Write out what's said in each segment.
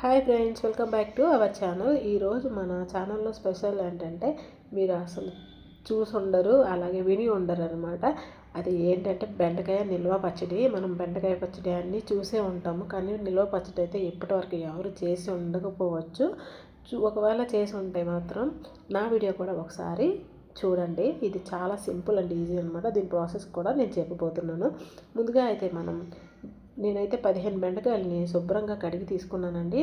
Hi friends welcome back to our channel ఈరోజు మన ఛానల్లో స్పెషల్ ఏంటంటే మీరు అసలు చూసి ఉండరు అలాగే విని ఉండరు అనమాట అది ఏంటంటే బెండకాయ నిల్వ పచ్చడి. మనం బెండకాయ పచ్చడి అన్నీ చూసే ఉంటాము కానీ నిల్వ పచ్చడి అయితే ఇప్పటివరకు ఎవరు చేసి ఉండకపోవచ్చు. ఒకవేళ చేసి ఉంటే మాత్రం నా వీడియో కూడా ఒకసారి చూడండి. ఇది చాలా సింపుల్ అండ్ ఈజీ అనమాట దీని ప్రాసెస్ కూడా నేను చెప్పబోతున్నాను. ముందుగా అయితే మనం నేనైతే పదిహేను బెండకాయలని శుభ్రంగా కడిగి తీసుకున్నానండి.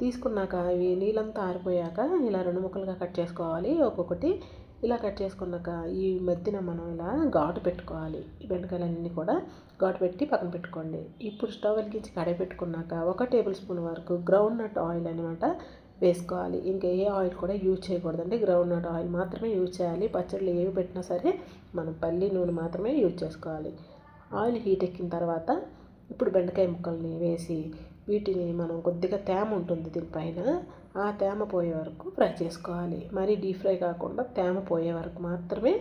తీసుకున్నాక ఇవి నీళ్ళంతా ఆరిపోయాక ఇలా రెండు ముక్కలుగా కట్ చేసుకోవాలి. ఒక్కొక్కటి ఇలా కట్ చేసుకున్నాక ఈ మధ్యన మనం ఇలా ఘాటు పెట్టుకోవాలి. ఈ బెండకాయలన్నీ కూడా ఘాటు పెట్టి పక్కన పెట్టుకోండి. ఇప్పుడు స్టవ్ వెలిగించి కడాయి పెట్టుకున్నాక ఒక టేబుల్ స్పూన్ వరకు గ్రౌండ్ నట్ ఆయిల్ అనమాట వేసుకోవాలి. ఇంకా ఏ ఆయిల్ కూడా యూజ్ చేయకూడదండి. గ్రౌండ్ నట్ ఆయిల్ మాత్రమే యూజ్ చేయాలి. పచ్చళ్ళు ఏవి పెట్టినా సరే మనం పల్లి నూనె మాత్రమే యూజ్ చేసుకోవాలి. ఆయిల్ హీట్ ఎక్కిన తర్వాత ఇప్పుడు బెండకాయ ముక్కల్ని వేసి వీటిని మనం కొద్దిగా తేమ ఉంటుంది దీనిపైన. ఆ తేమ పోయే వరకు ఫ్రై చేసుకోవాలి. మరీ డీప్ ఫ్రై కాకుండా తేమ పోయే వరకు మాత్రమే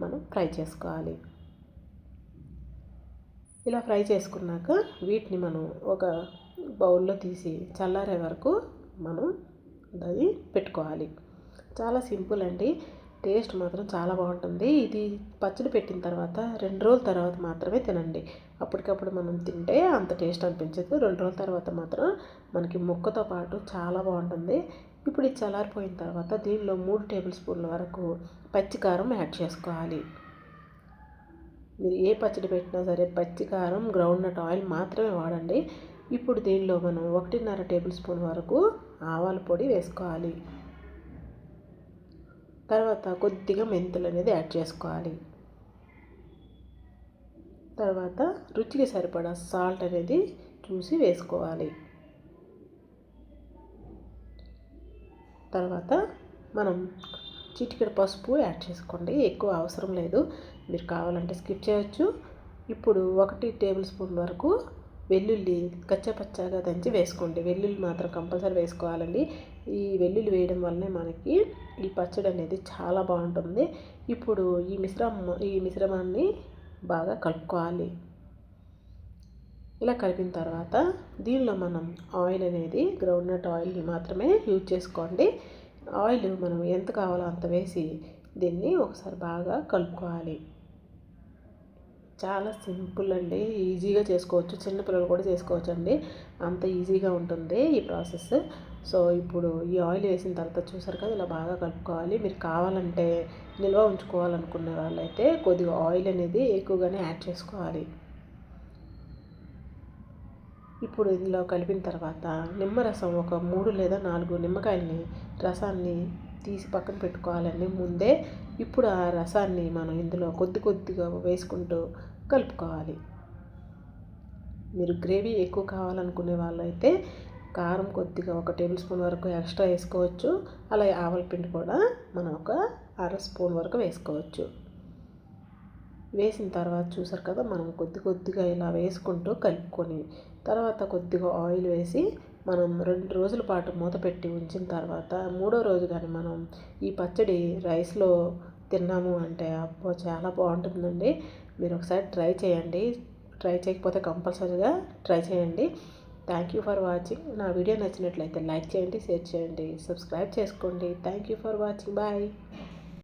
మనం ఫ్రై చేసుకోవాలి. ఇలా ఫ్రై చేసుకున్నాక వీటిని మనం ఒక బౌల్లో తీసి చల్లారే వరకు మనం అది పెట్టుకోవాలి. చాలా సింపుల్ అండి. టేస్ట్ మాత్రం చాలా బాగుంటుంది. ఇది పచ్చడి పెట్టిన తర్వాత రెండు రోజుల తర్వాత మాత్రమే తినండి. అప్పటికప్పుడు మనం తింటే అంత టేస్ట్ అనిపించదు. రెండు రోజుల తర్వాత మాత్రం మనకి ముక్కతో పాటు చాలా బాగుంటుంది. ఇప్పుడు ఇది చల్లారిపోయిన తర్వాత దీనిలో మూడు టేబుల్ స్పూన్ల వరకు పచ్చికారం యాడ్ చేసుకోవాలి. మీరు ఏ పచ్చడి పెట్టినా సరే పచ్చికారం గ్రౌండ్ నట్ ఆయిల్ మాత్రమే వాడండి. ఇప్పుడు దీనిలో మనం ఒకటిన్నర టేబుల్ స్పూన్ వరకు ఆవాల పొడి వేసుకోవాలి. తర్వాత కొద్దిగా మెంతులు అనేది యాడ్ చేసుకోవాలి. తర్వాత రుచికి సరిపడా సాల్ట్ అనేది చూసి వేసుకోవాలి. తర్వాత మనం చిటికెడు పసుపు యాడ్ చేసుకోండి. ఎక్కువ అవసరం లేదు. మీరు కావాలంటే స్కిప్ చేయొచ్చు. ఇప్పుడు ఒకటి టేబుల్ స్పూన్ వరకు వెల్లుల్లి కచ్చపచ్చగా దంచి వేసుకోండి. వెల్లుల్లి మాత్రం కంపల్సరీ వేసుకోవాలండి. ఈ వెల్లుల్లి వేయడం వల్లనే మనకి ఈ పచ్చడి అనేది చాలా బాగుంటుంది. ఇప్పుడు ఈ మిశ్రమం ఈ మిశ్రమాన్ని బాగా కలుపుకోవాలి. ఇలా కలిపిన తర్వాత దీనిలో మనం ఆయిల్ అనేది గ్రౌండ్నట్ ఆయిల్ని మాత్రమే యూజ్ చేసుకోండి. ఆయిల్ మనం ఎంత కావాలో అంత వేసి దీన్ని ఒకసారి బాగా కలుపుకోవాలి. చాలా సింపుల్ అండి. ఈజీగా చేసుకోవచ్చు. చిన్నపిల్లలు కూడా చేసుకోవచ్చు అండి అంత ఈజీగా ఉంటుంది ఈ ప్రాసెస్. సో ఇప్పుడు ఈ ఆయిల్ వేసిన తర్వాత చూసారు కదా ఇలా బాగా కలుపుకోవాలి. మీరు కావాలంటే నిల్వ ఉంచుకోవాలనుకునే వాళ్ళైతే కొద్దిగా ఆయిల్ అనేది ఎక్కువగానే యాడ్ చేసుకోవాలి. ఇప్పుడు ఇందులో కలిపిన తర్వాత నిమ్మరసం ఒక మూడు లేదా నాలుగు నిమ్మకాయలని రసాన్ని తీసి పక్కన పెట్టుకోవాలండి. ముందే ఇప్పుడు ఆ రసాన్ని మనం ఇందులో కొద్ది కొద్దిగా వేసుకుంటూ కలుపుకోవాలి. మీరు గ్రేవీ ఎక్కువ కావాలనుకునే వాళ్ళైతే కారం కొద్దిగా ఒక టేబుల్ స్పూన్ వరకు ఎక్స్ట్రా వేసుకోవచ్చు. అలాగే ఆవల పిండి కూడా మనం ఒక అర స్పూన్ వరకు వేసుకోవచ్చు. వేసిన తర్వాత చూసారు కదా మనం కొద్ది కొద్దిగా ఇలా వేసుకుంటూ కలుపుకొని తర్వాత కొద్దిగా ఆయిల్ వేసి మనం రెండు రోజుల పాటు మూత పెట్టి ఉంచిన తర్వాత మూడో రోజు కానీ మనం ఈ పచ్చడి రైస్లో తిన్నాము అంటే అబ్బో చాలా బాగుంటుందండి. మీరు ఒకసారి ట్రై చేయండి. ట్రై చేయకపోతే కంపల్సరీగా ట్రై చేయండి. Thank you for watching. నా వీడియో నచ్చినట్లయితే లైక్ చేయండి షేర్ చేయండి సబ్స్క్రైబ్ చేసుకోండి. Thank you for watching. Bye.